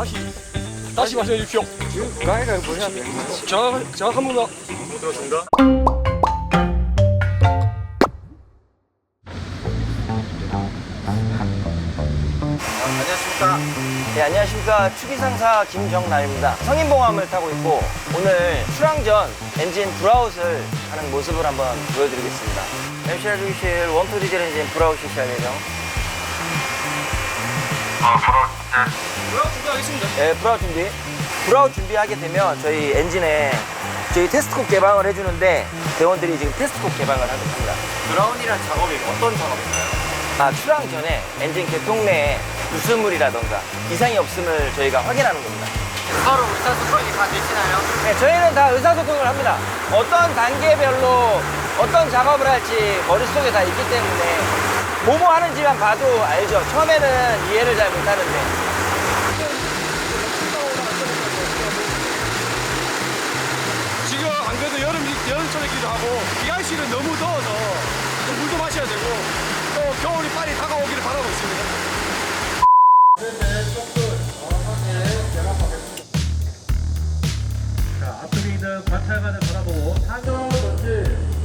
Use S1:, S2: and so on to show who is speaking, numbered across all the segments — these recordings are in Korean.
S1: 다시 다시 말씀해 주십시오.
S2: 가위가위보 해야 돼.
S1: 정확 정확합니다. 들었습니다.
S3: 안녕하십니까. 네, 안녕하십니까. 추기상사 김정남입니다. 성인봉함을 타고 있고 오늘 출항 전 엔진 브라웃을 하는 모습을 한번 보여드리겠습니다. MCR 주기실 원투 디젤 엔진 브라웃 실시할 예정.
S1: 브라우 준비하겠습니다.
S3: 네, 브라웃 준비. 브라웃 준비하게 되면 저희 엔진에 저희 테스트콕 개방을 해주는데 대원들이 지금 테스트콕 개방을 하고 있습니다.
S1: 브라운이란 작업이 어떤 작업인가요?
S3: 아, 출항 전에 엔진 개통 내에 누수물이라던가 이상이 없음을 저희가 확인하는 겁니다.
S2: 서로 의사소통이 다 되시나요?
S3: 네, 저희는 다 의사소통을 합니다. 어떤 단계별로 어떤 작업을 할지 머릿속에 다 있기 때문에 뭐뭐 하는지만 봐도 알죠. 처음에는 이해를 잘 못하는데.
S1: 지금 안 그래도 여름 여름철이기도 하고 기관실은 너무 더워서 또 물도 마셔야 되고 또 겨울이 빨리 다가오기를 바라고 있습니다.
S4: 자, 앞쪽에 있는 관찰관을 바라보고 타격 던질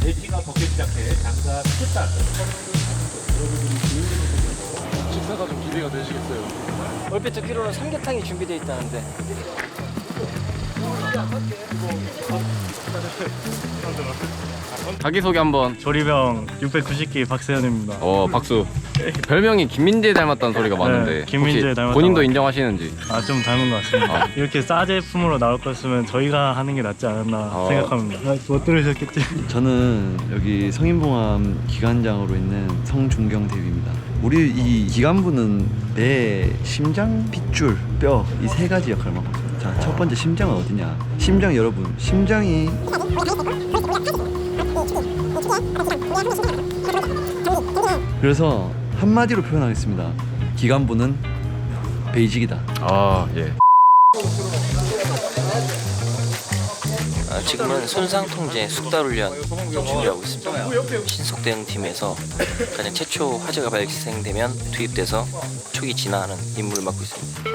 S4: 벨트가 벗기 시작해 장갑 끝단
S1: 식사가 좀 기대가 되시겠어요.
S3: 얼핏 듣기로는 삼계탕이 준비되어 있다는데.
S5: 자기소개 한번
S6: 조리병 690기 박세현입니다.
S5: 어 박수 별명이 김민재 닮았다는 소리가 많은데
S6: 네, 김민재
S5: 혹시
S6: 닮았다고
S5: 본인도. 인정하시는지
S6: 아 좀 닮은 것 같습니다. 이렇게 싸제품으로 나올 거였으면 저희가 하는 게 낫지 않았나
S5: 어.
S6: 생각합니다. 아, 못 들으셨겠지?
S7: 저는 여기 성인봉암 기관장으로 있는 성중경 대위입니다. 우리 이 기관부는 내 심장, 핏줄, 뼈 이 세 가지 역할을 맡고 있습니다. 자, 첫 번째 심장은 어디냐? 심장 여러분, 심장이 그래서 한마디로 표현하겠습니다. 기관부는 베이직이다.
S5: 아 예
S3: 아, 지금은 손상 통제 숙달 훈련 준비하고 있습니다. 신속 대응 팀에서 가장 최초 화재가 발생되면 투입돼서 초기 진화하는 임무를 맡고 있습니다.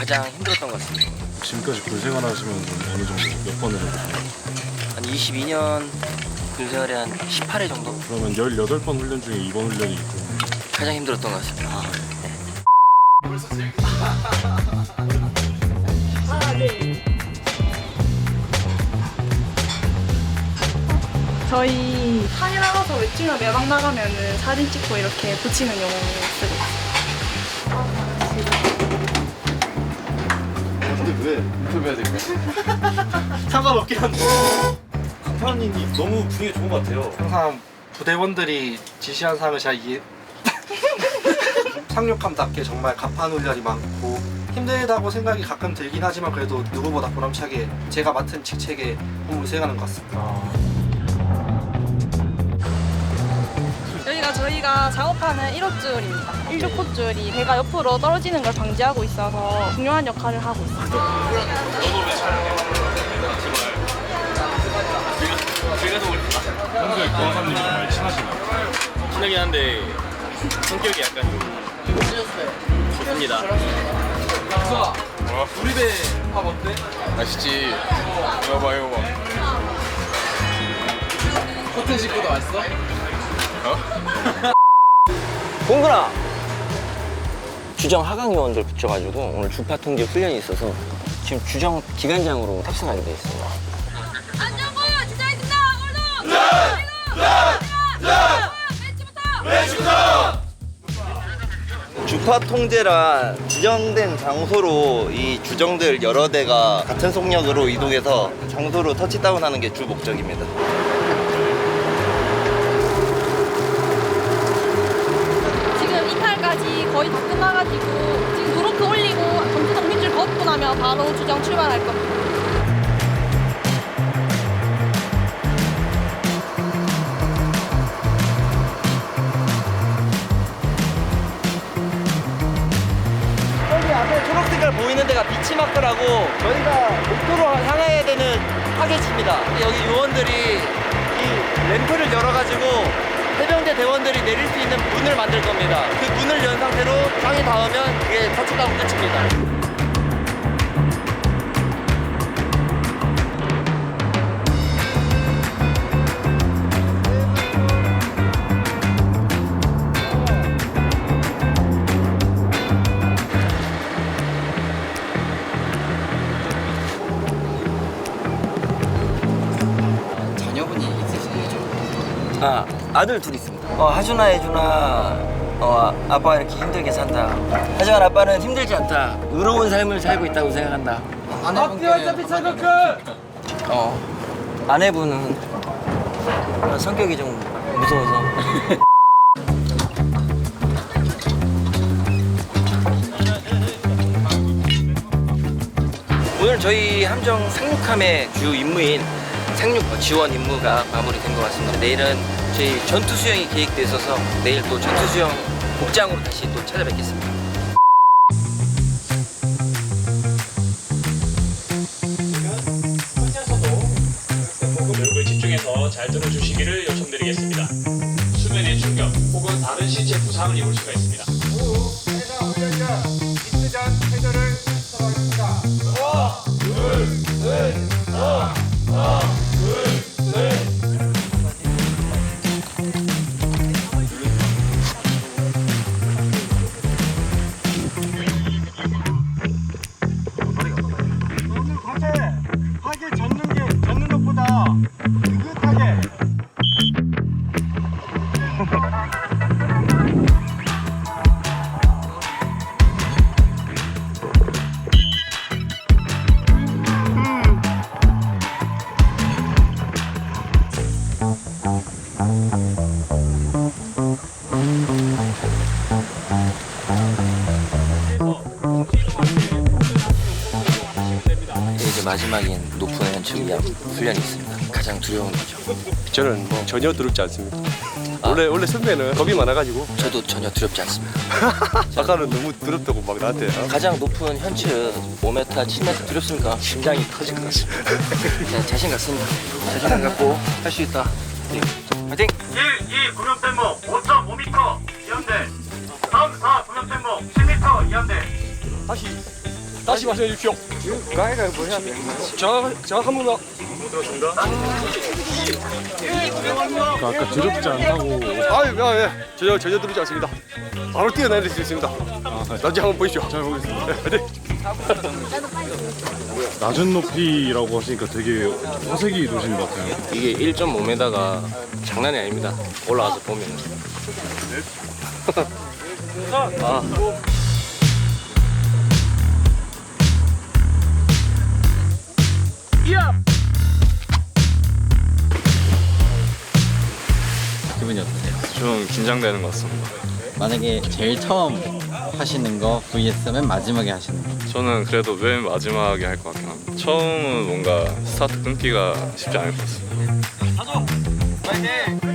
S3: 가장 힘들었던 것 같습니다.
S8: 지금까지 군 생활 하시면 좀 어느 정도 몇 번을 해보셨나요?
S3: 한 22년 군생활에 한 18회 정도
S8: 그러면 18번 훈련 중에 이번 훈련이 좀
S3: 가장 힘들었던 것 같습니다.
S9: 저희 산에 나가서 외출이나 매방 나가면은 사진 찍고 이렇게 붙이는 용어 쓰고 있어요.
S2: 상관없긴 한데. 강판님이 너무 분위기 좋은 것 같아요. 항상 부대원들이 지시한 사항을 잘 이해. 상륙함답게 정말 갑판 훈련이 많고 힘들다고 생각이 가끔 들긴 하지만 그래도 누구보다 보람차게 제가 맡은 직책에 업무를 수행하는 것 같습니다.
S9: 여 저희가 작업하는 1호줄입니다. 1호 콧줄이 배가 옆으로 떨어지는 걸 방지하고 있어서 중요한 역할을 하고 있어요.
S8: 평소에 구하사님이 정말 친하시나요?
S1: 친하긴 한데 성격이 약간 좋습니다.
S2: 우리 배밥 어때?
S1: 맛있지. 이거 봐 이거 봐.
S2: 코튼 식구도 왔어?
S3: 어? 봉근아 주정 하강 요원들 붙여가지고 오늘 주파 통제 훈련이 있어서 지금 주정 기관장으로 탑승하게 돼 있습니다.
S9: 안전 보여 지자이 된다 얼른. 배치부터.
S3: 주파 통제란 지정된 장소로 이 주정들 여러 대가 같은 속력으로 이동해서 장소로 터치다운하는 게 주 목적입니다.
S9: 거의 다 끝나가지고 지금 도로크 올리고 전투 정비줄 걷고 나면 바로 주정 출발할 겁니다.
S3: 여기 앞에 초록색깔 보이는 데가 비치마크라고 저희가 목표로 향해야 되는 타겟입니다. 여기 요원들이 이 램프를 열어가지고 해병대 대원들이 내릴 수 있는 문을 만들 겁니다. 그 문을 연 상태로 땅이 닿으면 그게 터치다운 끝입니다. 아 아들 둘 있습니다. 어 하준아 해준아 어 아빠 이렇게 힘들게 산다. 하지만 아빠는 힘들지 않다. 의로운 삶을 살고 있다고 생각한다. 어 아내분은 어, 성격이 좀 무서워서. 오늘 저희 함정 상륙함의 주요 임무인 상륙 지원 임무가 마무리된 것 같습니다. 내일은 저희 전투 수영이 계획돼 있어서 내일 또 전투 수영 복장으로 다시 또 찾아뵙겠습니다.
S6: 잘 들어주시기를 요청드리겠습니다. 수면의 충격 혹은 다른 신체 부상을 입을 수가 있습니다.
S3: 이제 위함 훈련이 있습니다. 가장 두려운 거죠.
S1: 저는 뭐 전혀 두렵지 않습니다. 원래 원래 선배는 겁이 많아가지고
S3: 저도 전혀 두렵지 않습니다.
S1: 아까는 너무 두렵다고 막 나한테 어?
S3: 가장 높은 현측 5m, 7m 두렵습니까? 심장이 터질 것 같습니다. 자, 자신 갖습니다. 자신감 갖고 할 수 있다. 네. 화이팅!
S6: 1, 2 구명tem모 5.5m 이연대 3, 4 구명tem모 10m 이연대
S1: 다시 다시 말씀해 주십시오. 가해가 뭐야? 정확 정확한 문화.
S8: 아까 두렵지 않다고
S1: 아유, 야, 예. 전혀 전혀 두렵지 않습니다. 바로 뛰어내릴 수 있습니다. 나중에 한번 보시죠. 잘 보겠습니다. 네.
S8: 낮은 높이라고 하시니까 되게 화색이 도신 것 같아요.
S5: 이게 1.5m가 장난이 아닙니다. 올라가서 보면.
S7: 기분이 어떠세요?
S8: 좀 긴장되는 것 같습니다.
S7: 만약에 제일 처음 하시는 거 vs면 마지막에 하시는 거
S8: 저는 그래도 맨 마지막에 할 것 같긴 합니다. 처음은 뭔가 스타트 끊기가 쉽지 않을 것 같습니다.
S6: 위암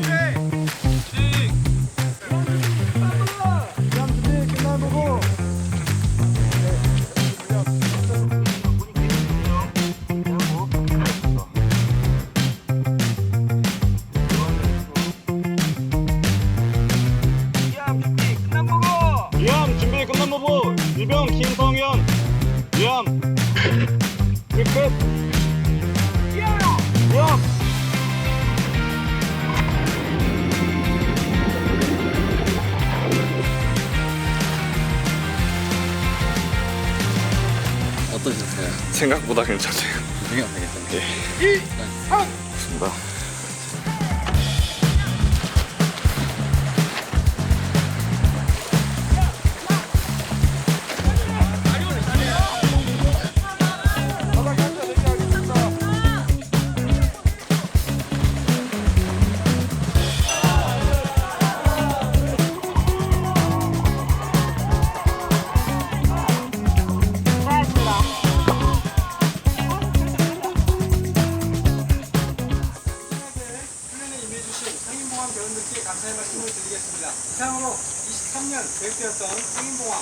S7: 어떠셨어요?
S8: 생각보다 괜찮네요.
S7: 생각하겠습니다
S8: 좋습니다.
S2: 이상으로 23년 계획되었던 성인봉화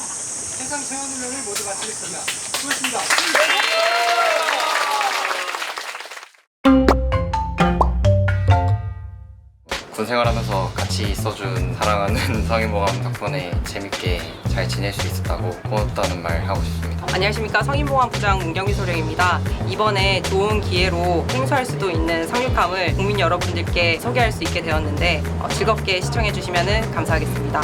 S2: 해상 체험훈련을 모두 마치겠습니다. 수고했습니다.
S10: 군 생활하면서 같이 있어준 사랑하는 성인보감 덕분에 재밌게 잘 지낼 수 있었다고 고맙다는 말 하고 싶습니다.
S11: 안녕하십니까 성인보안 부장 문경희 소령입니다. 이번에 좋은 기회로 행사할 수도 있는 상륙함을 국민 여러분들께 소개할 수 있게 되었는데 어, 즐겁게 시청해 주시면 감사하겠습니다.